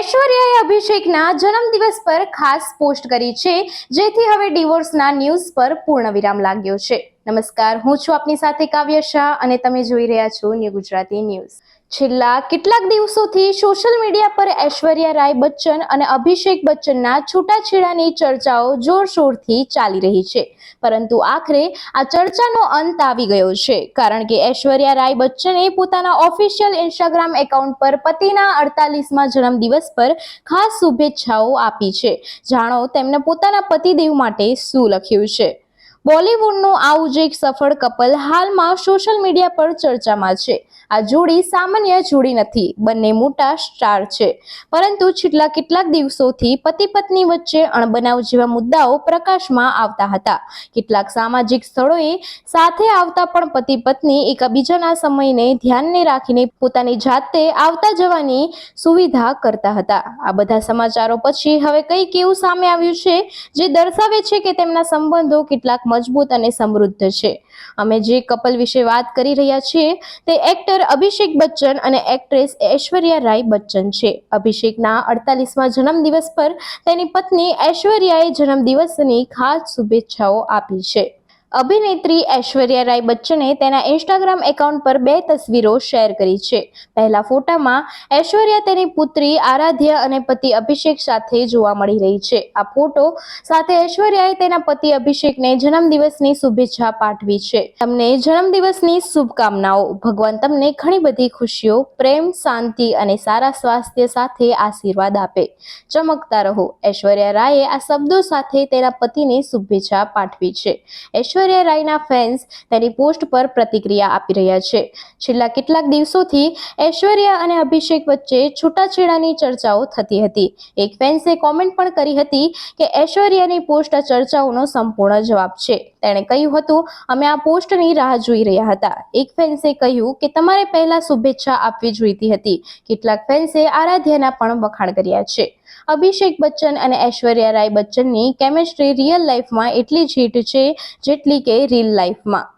ઐશ્વર્યાએ અભિષેકના જન્મદિવસ પર ખાસ પોસ્ટ કરી છે, જેથી હવે ડિવોર્સના ન્યૂઝ પર પૂર્ણ વિરામ લાગ્યો છે. નમસ્કાર, હું છું આપની સાથે કાવ્ય શાહ અને તમે જોઈ રહ્યા છો ન્યૂ ગુજરાતી ન્યૂઝ છેલ્લા કેટલાક દિવસોથી સોશિયલ મીડિયા પર ઐશ્વર્યા રાય બચ્ચન અને અભિષેક બચ્ચનના છૂટાછેડાની ચર્ચાઓ જોરશોરથી ચાલી રહી છે. પરંતુ આખરે આ ચર્ચાનો અંત આવી ગયો છે. કારણ કે ઐશ્વર્યા રાય બચ્ચને પોતાના ઓફિશિયલ ઇન્સ્ટાગ્રામ એકાઉન્ટ પર પતિના અડતાલીસમાં જન્મદિવસ પર ખાસ શુભેચ્છાઓ આપી છે. જાણો તેમને પોતાના પતિદેવ માટે શું લખ્યું છે? બોલિવૂડનું આવું જ એક સફળ કપલ હાલમાં સોશિયલ મીડિયા પર ચર્ચામાં છે. આ જોડી સામાન્ય જોડી નથી, બંને મોટા સ્ટાર છે. પરંતુ છેલ્લા કેટલાક દિવસોથી પતિ પત્ની વચ્ચે અણબનાવ જેવા મુદ્દાઓ પ્રકાશમાં આવતા હતા. કેટલાક સામાજિક સ્થળોએ સાથે આવતા પણ પતિ પત્ની એકબીજાના સમયને ધ્યાનને રાખીને પોતાની જાતે આવતા જવાની સુવિધા કરતા હતા. આ બધા સમાચારો પછી હવે કંઈક એવું સામે આવ્યું છે, જે દર્શાવે છે કે તેમના સંબંધો કેટલાક મજબૂત અને સમૃદ્ધ છે. અમે જે કપલ વિશે વાત કરી રહ્યા છીએ તે એક્ટર અભિષેક બચ્ચન અને એક્ટ્રેસ ઐશ્વર્યા રાય બચ્ચન છે. અભિષેકના અડતાલીસમાં જન્મદિવસ પર તેની પત્ની ઐશ્વર્યાએ જન્મદિવસની ખાસ શુભેચ્છાઓ આપી છે. અભિનેત્રી ઐશ્વર્યા રાય બચ્ચને તેના ઇન્સ્ટાગ્રામ એકાઉન્ટ પર બે તસવીરો શેર કરી છે. પહેલા ફોટામાં ઐશ્વર્યા તેની પુત્રી આરાધ્યા અને પતિ અભિષેક સાથે જોવા મળી રહી છે. આ ફોટો સાથે ઐશ્વર્યાએ તેના પતિ અભિષેકને જન્મદિવસની શુભેચ્છા પાઠવી છે. તમને જન્મદિવસની શુભકામનાઓ. ભગવાન તમને ઘણી બધી ખુશીઓ, પ્રેમ, શાંતિ અને સારા સ્વાસ્થ્ય સાથે આશીર્વાદ આપે. ચમકતા રહો. ઐશ્વર્યા રાયે આ શબ્દો સાથે તેના પતિને શુભેચ્છા પાઠવી છે. ઐશ્વર્યા રાયના ફેન્સ તેની પોસ્ટ પર પ્રતિક્રિયા આપી રહ્યા છે. છેલ્લા કેટલાક દિવસોથી ઐશ્વર્યા અને અભિષેક વચ્ચે છૂટાછેડાની ચર્ચાઓ થતી હતી. એક ફેન્સે કોમેન્ટ પણ કરી હતી કે ઐશ્વર્યાની પોસ્ટ આ ચર્ચાઓનો સંપૂર્ણ જવાબ છે. તેણે કહ્યું હતું, અમે આ પોસ્ટની રાહ જોઈ રહ્યા હતા. એક ફેન્સે કહ્યું કે તમારે પહેલા શુભેચ્છા આપવી જોઈતી હતી. કેટલાક ફેન્સે આરાધ્યાના પણ વખાણ કર્યા છે. અભિષેક બચ્ચન અને ઐશ્વર્યા રાય બચ્ચનની કેમેસ્ટ્રી રિયલ લાઈફમાં એટલી જ હિટ છે જેટલી કે રીલ લાઈફમાં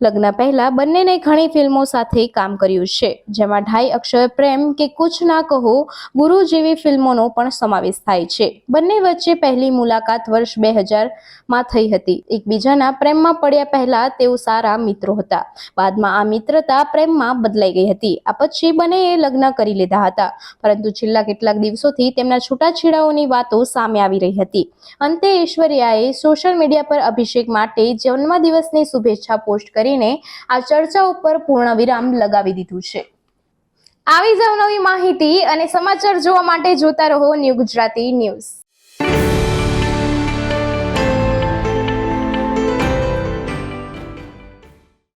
લગ્ન પહેલા બંનેને ઘણી ફિલ્મો સાથે કામ કર્યું છે, જેમાં ઢાઈ અક્ષર પ્રેમ કે કુછ ના કહો, ગુરુ જેવી ફિલ્મોનો પણ સમાવેશ થાય છે. બંને વચ્ચે પહેલી મુલાકાત વર્ષ બે હજારમાં થઈ હતી. એકબીજાના પ્રેમમાં પડ્યા પહેલા તેઓ સારા મિત્રો હતા. બાદમાં આ મિત્રતા પ્રેમમાં બદલાઈ ગઈ હતી. આ પછી બંનેએ લગ્ન કરી લીધા હતા. પરંતુ છેલ્લા કેટલાક દિવસોથી તેમના છૂટાછેડાઓની વાતો સામે આવી રહી હતી. અંતે ઐશ્વર્યાએ સોશિયલ મીડિયા પર અભિષેક માટે જન્મદિવસની શુભેચ્છા પોસ્ટ કરીને આ ચર્ચા ઉપર પૂર્ણ વિરામ લગાવી દીધું છે. આવી જ અવનવી માહિતી અને સમાચાર જોવા માટે જોતા રહો ન્યૂ ગુજરાતી ન્યૂઝ.